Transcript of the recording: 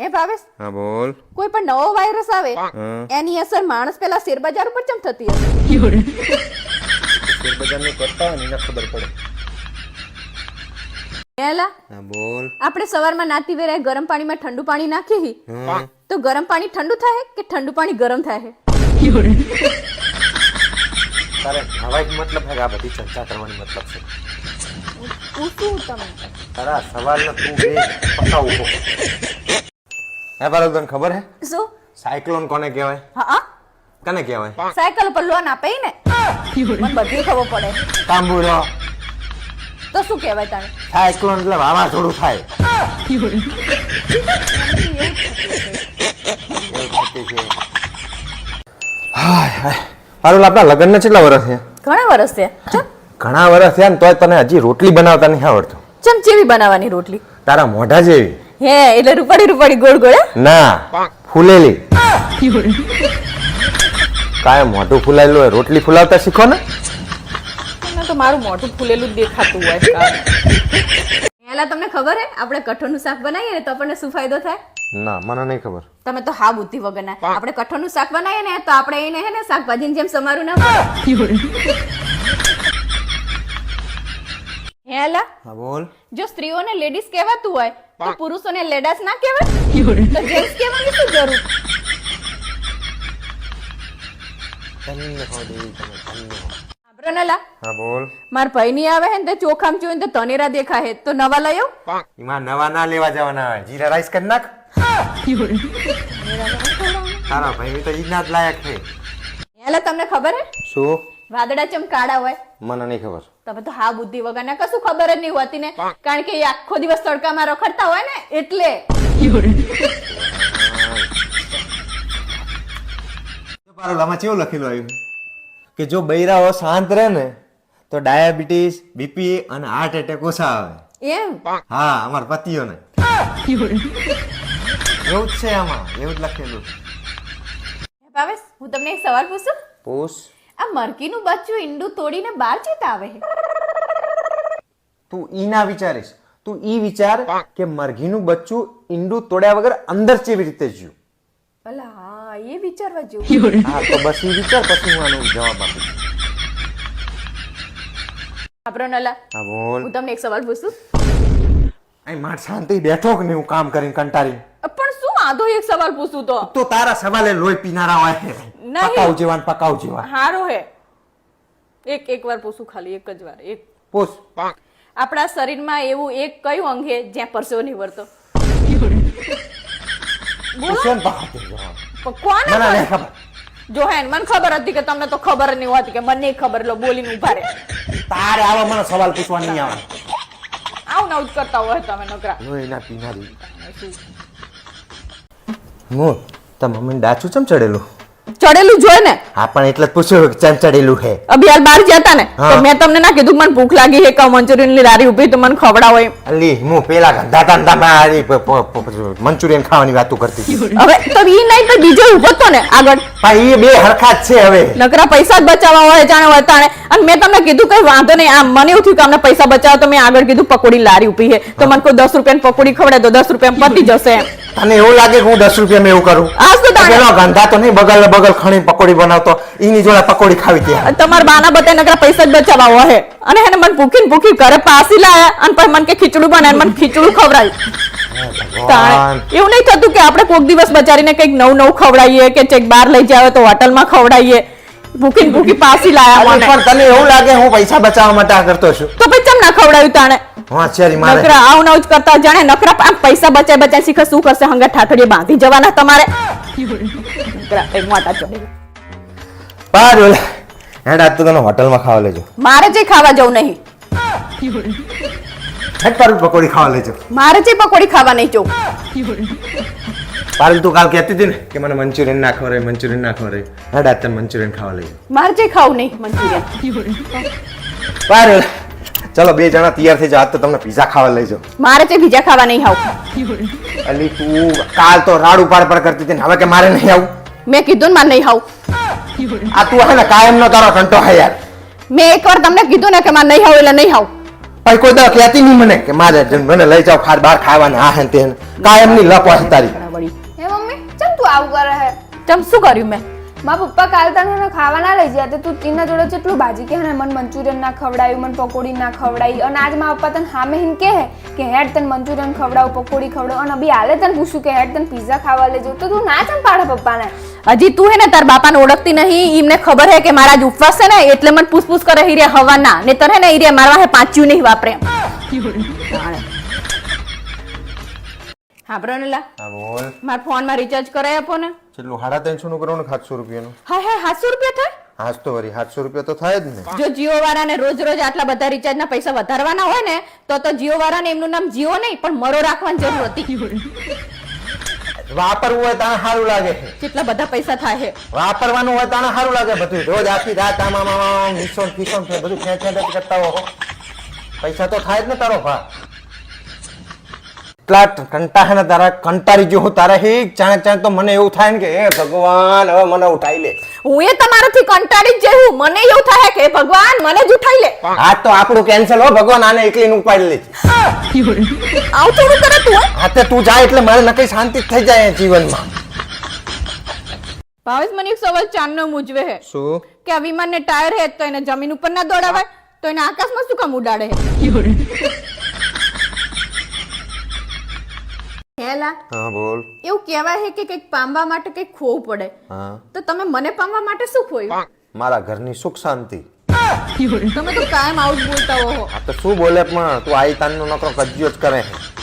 હે ભાવેશ? હા બોલ. કોઈ પણ નવો વાયરસ આવે એની અસર માણસ પેલા શેર બજાર ઉપર ચમ થતી હશે? શેર બજારનું કરતા હોય ને એને ખબર પડે. હેલા હા બોલ. આપણે સવારમાં નાતી વેરાય ગરમ પાણીમાં ઠંડુ પાણી નાખી તો ગરમ પાણી ઠંડુ થાય કે ઠંડુ પાણી ગરમ થાય? તારે હવાઈ મતલબ હે આ બધી ચર્ચા કરવાની મતલબ છે? પૂછું તમે તારા સવાલનો તું બે ઊભો હે પારુલ તને ખબર હે? શું? સાયક્લોન કોને કહેવાય? હા કને કહેવાય? સાયકલ પર લોન આપે ને? મને બધી ખબર પડે. તાંબુરો. તો શું કહેવાય તારે? સાયક્લોન એટલે થાય. છે. હાય, હાય. પારુલ આપણા લગ્નને કેટલા વર્ષ છે ઘણા વર્ષ છે ઘણા વર્ષ થયા ને તોય તને હજી રોટલી બનાવતા નહીં આવડતું. ચમ ચેવી બનાવવાની રોટલી? તારા મોઢા જેવી. હે એટલે રૂપાડી રૂપાડી ગોળ ગોળ ના ફૂલેલી કાય મોઢું ફૂલાયેલું હોય રોટલી ફૂલાવતા શીખો ને તો મારું મોઢું ફૂલેલું જ દેખાતું હોય પહેલા તમને ખબર હે આપણે કઠોળનું શાક બનાવીએ ને તો આપણને શું ફાયદો થાય ના મને નહીં ખબર તમે તો હા બુદ્ધિ વગરના આપણે કઠોળનું શાક બનાવીએ ને તો આપણે એને હે ને શાકભાજીની જેમ સમારું ના પડે હેલા હા બોલ. જો સ્ત્રીઓને લેડીઝ કહેવાતું હોય તો પુરુષોને લેડાસ ના કહેવાય? તો જેન્ટ્સ કહેવાની શું જરૂર? ને લા હા બોલ. માર ભાઈ ની આવે હે ને ચોખામ જોઈને તો તનેરા દેખા હે. તો નવા એમાં નવા ના લેવા જવાના હોય. જીરા રાઈસ કરી નાખ. તારા ભાઈ તો ઈ ના લાયક છે. તમને ખબર હે? શું? વાદળા ચમ કાળા હોય? મને નહીં ખબર. તમે તો હા બુદ્ધિ વગરના કશું ખબર જ નહીં હોતી ને. કારણ કે એ આખો દિવસ તડકામાં રખડતા હોય ને એટલે. પારુલ કેવું લખેલું આવ્યું? કે જો બૈરાઓ શાંત રહે ને તો ડાયાબિટીસ બીપી અને હાર્ટ એટેક ઓછા આવે. એમ? હા અમારા પતિઓને. એવું જ છે આમાં એવું જ લખેલું. ભાવેશ હું તમને એક સવાલ પૂછું? પૂછ. આ મરકીનું બચ્ચું ઈંડું તોડીને બહાર જતા આવે તું ઈ ના વિચારીશ. તું ઈ વિચાર કે મરઘીનું બચ્ચું ઈંડું તોડ્યા વગર અંદર કેવી રીતે જ્યું ભલા હા એ વિચારવા જેવું. હા તો બસ ઈ વિચાર પછી હું આનો જવાબ આપું આપણો નલા હા બોલ. હું તમને એક સવાલ પૂછું. અહીં માર શાંતિ બેઠો કે હું કામ કરીને કંટાળી પણ શું વાંધો એક સવાલ પૂછું તો? તો તારા સવાલે લોહી પીનારા હોય પકાવ જેવા પકાવ જેવા સારું હે. એક એક વાર પૂછું ખાલી એક જ વાર એક. પૂછ. આપણા શરીરમાં એવું એક કયું અંગ છે જ્યાં પરસેવો નહીં વળતો? કોને જો હે મને ખબર હતી કે તમને તો ખબર નહીં હોતી કે મને ખબર લો બોલીને ઊભા રહે. તારે આવા મને સવાલ પૂછવા નહીં આવે આવું ના આવું જ કરતા હોય તમે નકરા. લોહી ના પીનારી. હું? તમે મને ડાચું ચમ ચડેલું? ચડેલું જોય ને? હા પણ એટલે જ પૂછ્યું કે ચમ ચડેલું હે અભી હાલ બહાર જતા ને? તો મેં તમને ના કીધું મને ભૂખ લાગી હે કા મંચુરિયનની લારી ઊભી તો મને ખવડાવો એમ. અલી હું પેલા આ પ- પ- પ- મંચુરિયન ખાવાની વાતો કરતી હવે તો ઈ નહીં તો બીજો ઊભો તો ને આગળ. પણ ઈ બે હરખા છે હવે. નકરા પૈસા જ બચાવવા હોય જાણે વતાણે. અને મેં તમને કીધું કઈ વાંધો નહીં આમ મને એવું થયું કે અમને પૈસા બચાવો તો મેં આગળ કીધું પકોડી લારી ઊભી હે તો મને કોઈ દસ રૂપિયાની પકોડી ખવડાવે તો દસ રૂપિયા પતી જશે એમ. તને એવું લાગે કે હું દસ રૂપિયા એવું કરું. પેલો ગંધા તો નહીં બગલ બગલ ખણી પકોડી બનાવતો. એની જોડે પકોડી ખાવી ત્યાં. તમારા બાના બતાય નકરા પૈસા જ બચાવવા હોય. અને એને મને ભૂખી ભૂખી ઘરે પાસી લાયા અને પછી મને કે ખીચડું બનાય મને ખીચડું ખવડાય. એવું નહીં થતું કે આપણે કોઈક દિવસ બચારીને કંઈક નવું નવું ખવડાવીએ કે ચેક બહાર લઈ જાવે તો હોટલમાં ખવડાવીએ ભૂખી ભૂખી પાસી લાયા પણ તને એવું લાગે હું પૈસા બચાવવા માટે આ કરતો છું? તો પછી ચમ ના ખવડાવ્યું તાણે? હા ચેરી મારે. નકરા આવું નવું જ કરતા જાણે નકરા આમ પૈસા બચાય બચાય શીખે શું કરશે? હંગા ઠાઠડી બાંધી જવાના તમારે. નકરા એ મોટા ચડે પાર ઓલે. હેડ આજ તો તને હોટલમાં ખાવા લેજો. મારે જે ખાવા જવું નહીં. હેડ પારુલ પકોડી ખાવા લેજો. મારે જે પકોડી ખાવા નહીં જવું. પારુલ તું કાલ કહેતી હતી ને કે મને મંચુરિયન ના ખવરે મંચુરિયન ના ખવરે હેડ આજ તને મંચુરિયન ખાવા લેજો મારે જે ખાવું નહીં મંચુરિયન. પારુલ ચલો બે જણા તૈયાર થઈ જાઓ. તો તમને પીઝા ખાવા લઈ જાઓ. મારે જે બીજા ખાવા નહીં આવું. અલી તું કાલ તો રાડ ઉપાડ પર કરતી હતી ને હવે કે મારે નહીં આવું? મેં કીધું ને મારે નહીં આવું. આ તું હે ને કાયમ નો તારો કંટો હે યાર. મેં એકવાર તમને કીધું ને કે મારે નહીં આવું એટલે નહીં આવું. પણ કોઈ દર કહેતી નહીં મને કે મારે મને લઈ જાઓ ખાર બાર ખાવાના આ હે તે કાયમની. લપ તારી. તું આવું કરે હે? ચમ શું કર્યું મેં? મારા પપ્પા કાલ તને ખાવા ના લઈ ગયા તો તું તીના જોડે જેટલું ભાજી કે ને મને મંચુરિયન ના ખવડાવ્યું મને પકોડી ના ખવડાવી અને આજ મા પપ્પા તને સામે હિન કે હે કે હેડ તને મંચુરિયન ખવડાવું પકોડી ખવડાવ. અને અભી હાલે તને પૂછું કે હેડ તને પિઝા ખાવા લેજો તો તું ના ચમ પાડે પપ્પાને? હજી તું હે ને તાર બાપાને ઓળખતી નહીં. એમને ખબર હે કે મારા જ ઉપવાસ છે ને એટલે મને પૂછપૂછ કરે હિરે હવાના. ને તને ને હિરે મારવા હે પાંચ્યું નહીં વાપરે. એમ. જાણે. હા હા બોલ. મારા ફોનમાં રિચાર્જ કરાવી આપો ને. કેટલું સાડા ત્રણસો નું કરવાનું સાતસો રૂપિયાનું? હા હા સાતસો રૂપિયા થાય? હાજ તો વરી સાતસો રૂપિયા તો થાય જ ને. જો જીઓ વાળાને રોજ રોજ આટલા બધા રિચાર્જના પૈસા વધારવાના હોય ને તો તો જીઓ વાળાને એમનું નામ જીઓ નહીં પણ મરો રાખવાની જરૂર હતી. વાપરવું હોય તાણે સારું લાગે. છે કેટલા બધા પૈસા થાય છે વાપરવાનું હોય તાણે સારું લાગે બધું રોજ આખી રાત આમ બધું ખેંચ ખેંચ કરતા હો. પૈસા તો થાય જ ને તારો ભા એટલા કંટા ને તારા કંટાળી ગયો હું તારા હી. ચાણક ચાણક તો મને એવું થાય ને કે હે ભગવાન હવે મને ઉઠાઈ લે. હું એ તમારાથી કંટાળી જ જઈ હું. મને એવું થાય કે ભગવાન મને જ ઉઠાઈ લે. આ તો આપણું કેન્સલ હો. ભગવાન આને એકલીને ઉપાડી લે આવ થોડું કરે તું હે? તે તું જાય એટલે મારે નકઈ શાંતિ થઈ જાય જીવનમાં. ભાવેશ મને એક સવાલ ચાંદનો મૂજવે હે. શું? કે આ વિમાનને ટાયર હે તો એને જમીન ઉપર ના દોડાવાય? તો એને આકાશમાં શું કામ ઉડાડે છે હેલા હા બોલ. એવું કહેવાય છે કે કંઈક પામવા માટે કંઈક ખોવું પડે. હા. તો તમે મને પામવા માટે શું ખોયું? મારા ઘરની સુખ શાંતિ. તમે તો કાયમ આવું જ બોલતા હો આ તો શું બોલે પણ તું આઈ તાનનો નકરો કજ્યો જ કરે છે